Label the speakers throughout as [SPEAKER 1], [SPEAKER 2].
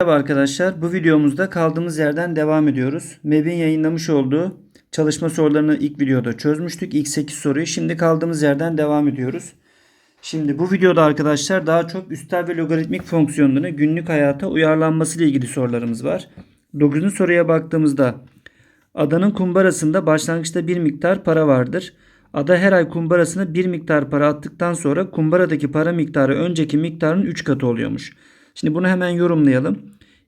[SPEAKER 1] Merhaba arkadaşlar. Bu videomuzda kaldığımız yerden devam ediyoruz. MEB'in yayınlamış olduğu çalışma sorularını ilk videoda çözmüştük. İlk 8 soruyu. Şimdi kaldığımız yerden devam ediyoruz. Şimdi bu videoda arkadaşlar daha çok üstel ve logaritmik fonksiyonlarını günlük hayata uyarlanması ile ilgili sorularımız var. 9. soruya baktığımızda adanın kumbarasında başlangıçta bir miktar para vardır. Ada her ay kumbarasına bir miktar para attıktan sonra kumbaradaki para miktarı önceki miktarın 3 katı oluyormuş. Şimdi bunu hemen yorumlayalım.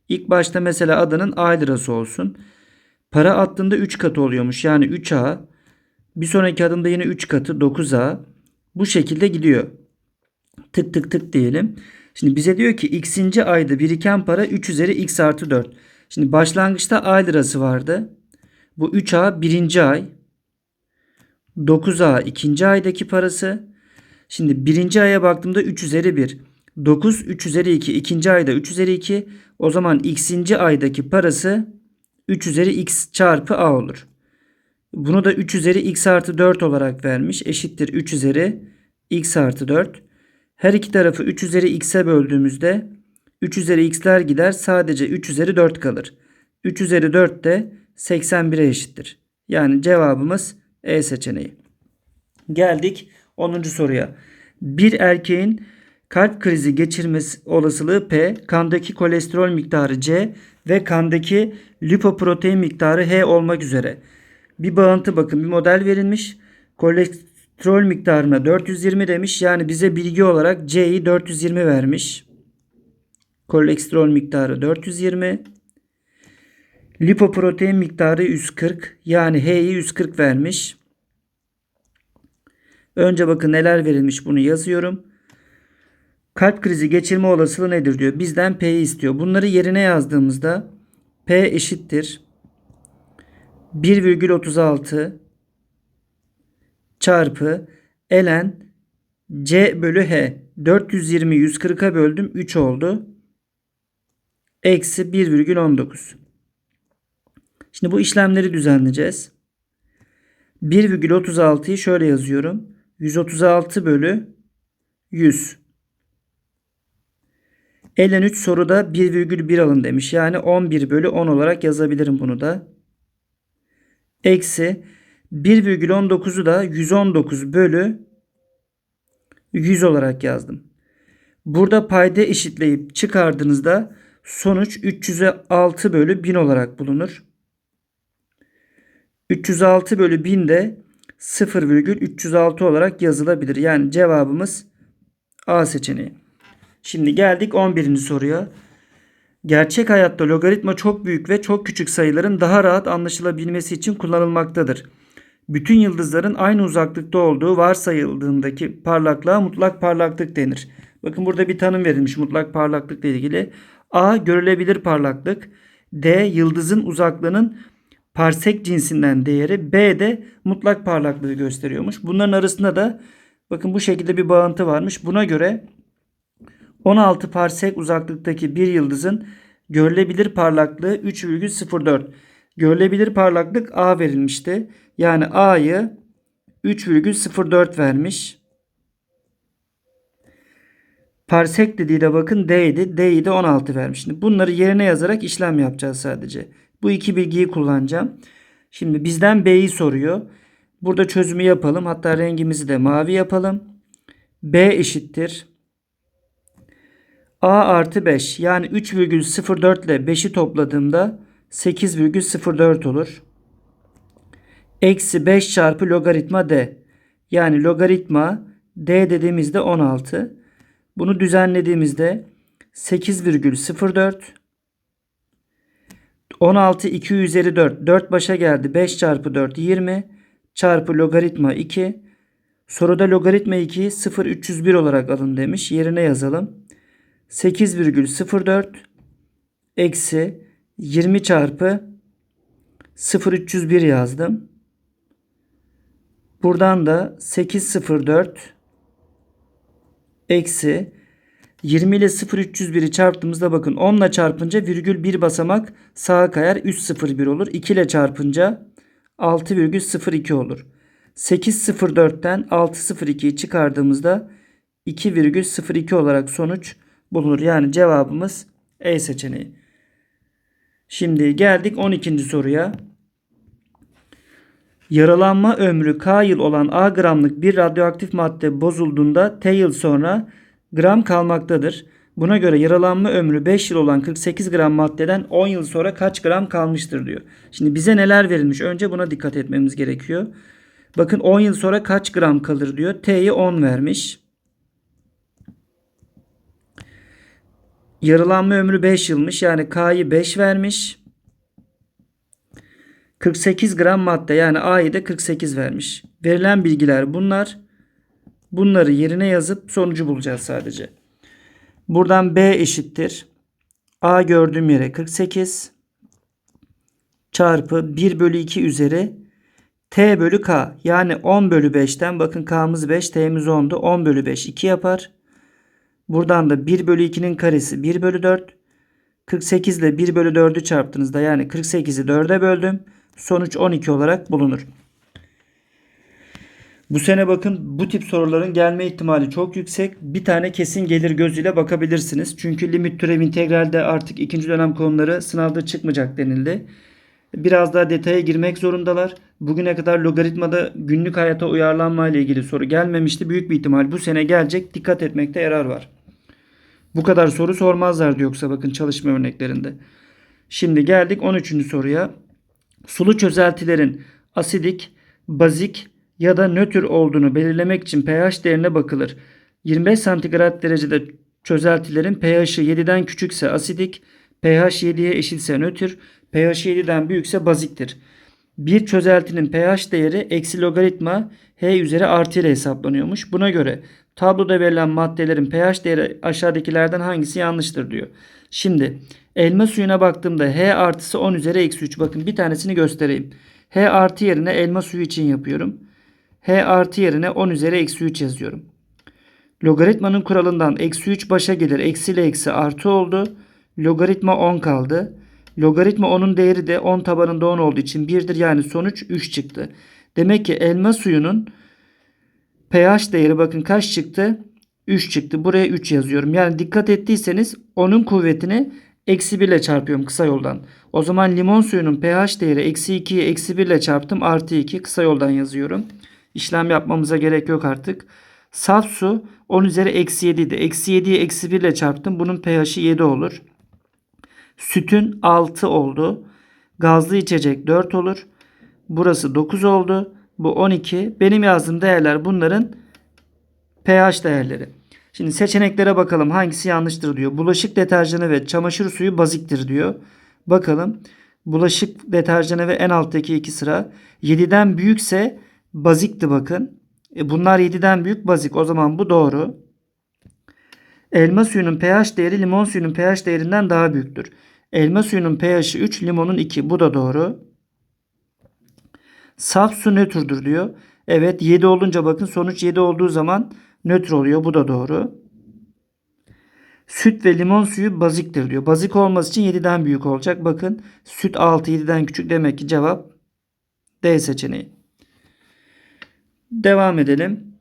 [SPEAKER 1] İlk başta mesela adanın A lirası olsun. Para attığında 3 katı oluyormuş. Yani 3A. Bir sonraki adımda yine 3 katı 9A. Bu şekilde gidiyor. Tık tık tık diyelim. Şimdi bize diyor ki x'inci ayda biriken para 3 üzeri x artı 4. Şimdi başlangıçta A lirası vardı. Bu 3A birinci ay. 9A ikinci aydaki parası. Şimdi birinci aya baktığımda 3 üzeri 1. 9 3 üzeri 2. ikinci ayda 3 üzeri 2. O zaman x'inci aydaki parası 3 üzeri x çarpı a olur. Bunu da 3 üzeri x artı 4 olarak vermiş. Eşittir 3 üzeri x artı 4. Her iki tarafı 3 üzeri x'e böldüğümüzde 3 üzeri x'ler gider. Sadece 3 üzeri 4 kalır. 3 üzeri 4 de 81'e eşittir. Yani cevabımız E seçeneği. Geldik 10. soruya. Bir erkeğin kalp krizi geçirmesi olasılığı P, kandaki kolesterol miktarı C ve kandaki lipoprotein miktarı H olmak üzere. Bir bağıntı bakın bir model verilmiş. Kolesterol miktarına 420 demiş. Yani bize bilgi olarak C'yi 420 vermiş. Kolesterol miktarı 420. Lipoprotein miktarı 140. Yani H'yi 140 vermiş. Önce bakın neler verilmiş bunu yazıyorum. Kalp krizi geçirme olasılığı nedir diyor. Bizden P'yi istiyor. Bunları yerine yazdığımızda P eşittir 1,36 çarpı ln C bölü H. 420 140'a böldüm 3 oldu. Eksi 1,19. Şimdi bu işlemleri düzenleyeceğiz. 1,36'yı şöyle yazıyorum. 136 bölü 100. Elen 3 soruda 1,1 alın demiş. Yani 11 bölü 10 olarak yazabilirim bunu da. Eksi 1,19'u da 119 bölü 100 olarak yazdım. Burada payda eşitleyip çıkardığınızda sonuç 306 bölü 1000 olarak bulunur. 306 bölü 1000 de 0,306 olarak yazılabilir. Yani cevabımız A seçeneği. Şimdi geldik 11. soruya. Gerçek hayatta logaritma çok büyük ve çok küçük sayıların daha rahat anlaşılabilmesi için kullanılmaktadır. Bütün yıldızların aynı uzaklıkta olduğu varsayıldığındaki parlaklığa mutlak parlaklık denir. Bakın burada bir tanım verilmiş mutlak parlaklıkla ilgili. A görülebilir parlaklık. D yıldızın uzaklığının parsek cinsinden değeri. B de mutlak parlaklığı gösteriyormuş. Bunların arasında da bakın bu şekilde bir bağıntı varmış. Buna göre 16 parsek uzaklıktaki bir yıldızın görülebilir parlaklığı 3,04. Görülebilir parlaklık A verilmişti. Yani A'yı 3,04 vermiş. Parsek dediği de bakın D'ydi. D'yi de 16 vermiş. Şimdi bunları yerine yazarak işlem yapacağız sadece. Bu iki bilgiyi kullanacağım. Şimdi bizden B'yi soruyor. Burada çözümü yapalım. Hatta rengimizi de mavi yapalım. B eşittir. A artı 5 yani 3,04 ile 5'i topladığımda 8,04 olur. Eksi 5 çarpı logaritma D. Yani logaritma D dediğimizde 16. Bunu düzenlediğimizde 8,04 16 2 üzeri 4. 4 başa geldi. 5 çarpı 4 20 çarpı logaritma 2. Soruda logaritma 2 0,301 olarak alın demiş. Yerine yazalım. 8,04 eksi 20 çarpı 0,301 yazdım. Buradan da 8,04 eksi 20 ile 0,301'i çarptığımızda bakın 10 ile çarpınca virgül 1 basamak sağa kayar 3,01 olur. 2 ile çarpınca 6,02 olur. 8,04'ten 6,02'yi çıkardığımızda 2,02 olarak sonuç bulunur. Yani cevabımız E seçeneği. Şimdi geldik 12. soruya. Yaralanma ömrü K yıl olan A gramlık bir radyoaktif madde bozulduğunda T yıl sonra gram kalmaktadır. Buna göre yaralanma ömrü 5 yıl olan 48 gram maddeden 10 yıl sonra kaç gram kalmıştır diyor. Şimdi bize neler verilmiş? Önce buna dikkat etmemiz gerekiyor. Bakın 10 yıl sonra kaç gram kalır diyor. T'yi 10 vermiş. Yarılanma ömrü 5 yılmış. Yani K'yı 5 vermiş. 48 gram madde yani A'yı da 48 vermiş. Verilen bilgiler bunlar. Bunları yerine yazıp sonucu bulacağız sadece. Buradan B eşittir. A gördüğüm yere 48 çarpı 1 bölü 2 üzeri T bölü K. Yani 10 bölü 5'ten bakın K'mız 5 T'miz 10'du. 10 bölü 5 2 yapar. Buradan da 1 bölü 2'nin karesi 1 bölü 4. 48 ile 1 bölü 4'ü çarptığınızda yani 48'i 4'e böldüm. Sonuç 12 olarak bulunur. Bu sene bakın bu tip soruların gelme ihtimali çok yüksek. Bir tane kesin gelir gözüyle bakabilirsiniz. Çünkü limit türev integralde artık ikinci dönem konuları sınavda çıkmayacak denildi. Biraz daha detaya girmek zorundalar. Bugüne kadar logaritmada günlük hayata uyarlanma ile ilgili soru gelmemişti. Büyük bir ihtimal bu sene gelecek. Dikkat etmekte yarar var. Bu kadar soru sormazlardı yoksa bakın çalışma örneklerinde. Şimdi geldik 13. soruya. Sulu çözeltilerin asidik, bazik ya da nötr olduğunu belirlemek için pH değerine bakılır. 25 santigrat derecede çözeltilerin pH'i 7'den küçükse asidik, pH 7'ye eşitse nötr, pH 7'den büyükse baziktir. Bir çözeltinin pH değeri eksi logaritma H üzeri artı ile hesaplanıyormuş. Buna göre tabloda verilen maddelerin pH değeri aşağıdakilerden hangisi yanlıştır diyor. Şimdi elma suyuna baktığımda H artısı 10 üzeri eksi 3. Bakın bir tanesini göstereyim. H artı yerine elma suyu için yapıyorum. H artı yerine 10 üzeri eksi 3 yazıyorum. Logaritmanın kuralından eksi 3 başa gelir. Eksi ile eksi artı oldu. Logaritma 10 kaldı. Logaritma 10'un değeri de 10 tabanında 10 olduğu için 1'dir. Yani sonuç 3 çıktı. Demek ki elma suyunun pH değeri bakın kaç çıktı? 3 çıktı. Buraya 3 yazıyorum. Yani dikkat ettiyseniz 10'un kuvvetini eksi 1 ile çarpıyorum kısa yoldan. O zaman limon suyunun pH değeri eksi 2'yi eksi 1 ile çarptım. Artı 2 kısa yoldan yazıyorum. İşlem yapmamıza gerek yok artık. Saf su 10 üzeri eksi 7 idi. Eksi 7'yi eksi 1 ile çarptım. Bunun pH'i 7 olur. Sütün 6 oldu. Gazlı içecek 4 olur. Burası 9 oldu. Bu 12. Benim yazdığım değerler bunların pH değerleri. Şimdi seçeneklere bakalım hangisi yanlıştır diyor. Bulaşık deterjanı ve çamaşır suyu baziktir diyor. Bakalım. Bulaşık deterjanı ve en alttaki iki sıra 7'den büyükse bazikti bakın. E bunlar 7'den büyük bazik. O zaman bu doğru. Elma suyunun pH değeri limon suyunun pH değerinden daha büyüktür. Elma suyunun pH'i 3, limonun 2. Bu da doğru. Saf su nötrdür diyor. Evet 7 olunca bakın sonuç 7 olduğu zaman nötr oluyor. Bu da doğru. Süt ve limon suyu baziktir diyor. Bazik olması için 7'den büyük olacak. Bakın süt 6 7'den küçük demek ki cevap D seçeneği. Devam edelim.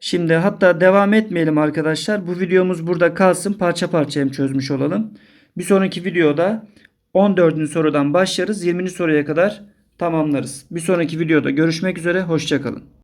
[SPEAKER 1] Şimdi hatta devam etmeyelim arkadaşlar. Bu videomuz burada kalsın. Parça parça hem çözmüş olalım. Bir sonraki videoda 14. sorudan başlarız. 20. soruya kadar tamamlarız. Bir sonraki videoda görüşmek üzere. Hoşçakalın.